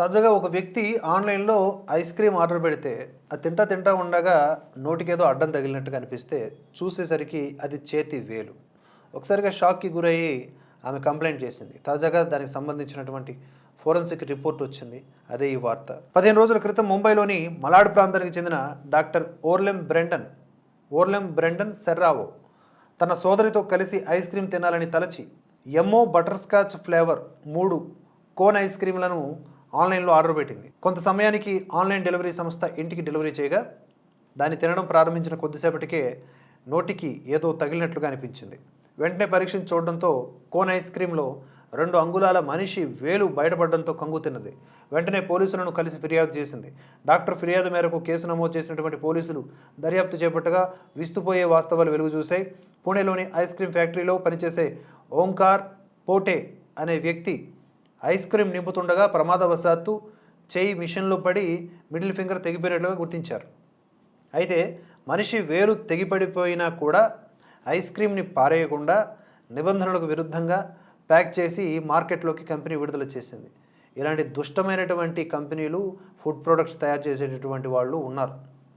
తాజాగా ఒక వ్యక్తి ఆన్లైన్లో ఐస్ క్రీమ్ ఆర్డర్ పెడితే అది తింటా తింటా ఉండగా నోటికేదో అడ్డం తగిలినట్టుగా అనిపిస్తే చూసేసరికి అది చేతి వేలు. ఒకసారిగా షాక్కి గురయ్యి ఆమె కంప్లైంట్ చేసింది. తాజాగా దానికి సంబంధించినటువంటి ఫోరెన్సిక్ రిపోర్ట్ వచ్చింది. అదే ఈ వార్త. పదిహేను రోజుల క్రితం ముంబైలోని మలాడ్ ప్రాంతానికి చెందిన doctor Orlem Brendon Orlem Brendon Serrao తన సోదరితో కలిసి ఐస్ క్రీమ్ తినాలని తలచి ఎమ్మో బటర్ స్కాచ్ ఫ్లేవర్ మూడు కోన్ ఐస్ క్రీమ్లను ఆన్లైన్లో ఆర్డర్ పెట్టింది. కొంత సమయానికి ఆన్లైన్ డెలివరీ సంస్థ ఇంటికి డెలివరీ చేయగా దాన్ని తినడం ప్రారంభించిన కొద్దిసేపటికే నోటికి ఏదో తగిలినట్లుగా అనిపించింది. వెంటనే పరీక్షించి చూడడంతో కోన్ ఐస్ క్రీంలో రెండు అంగుళాల మనిషి వేలు బయటపడడంతో కంగు తిన్నది. వెంటనే పోలీసులను కలిసి ఫిర్యాదు చేసింది. డాక్టర్ ఫిర్యాదు మేరకు కేసు నమోదు చేసినటువంటి పోలీసులు దర్యాప్తు చేపట్టగా విస్తుపోయే వాస్తవాలు వెలుగు చూశాయి పూణేలోని ఐస్ క్రీమ్ ఫ్యాక్టరీలో పనిచేసే ఓంకార్ పోటే అనే వ్యక్తి ఐస్ క్రీమ్ నింపుతుండగా ప్రమాదవశాత్తు చేయి మిషన్లో పడి మిడిల్ ఫింగర్ తెగిపోయినట్లుగా గుర్తించారు. అయితే మనిషి వేలు తెగిపడిపోయినా కూడా ఐస్ క్రీమ్ని పారేయకుండా నిబంధనలకు విరుద్ధంగా ప్యాక్ చేసి మార్కెట్లోకి కంపెనీ విడుదల చేసింది. ఇలాంటి దుష్టమైనటువంటి కంపెనీలు ఫుడ్ ప్రొడక్ట్స్ తయారు చేసేటటువంటి వాళ్ళు ఉన్నారు.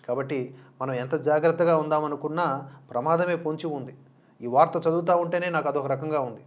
కాబట్టి మనం ఎంత జాగ్రత్తగా ఉందామనుకున్నా ప్రమాదమే పొంచి ఉంది. ఈ వార్త చదువుతూ ఉంటేనే నాకు అదొక రకంగా ఉంది.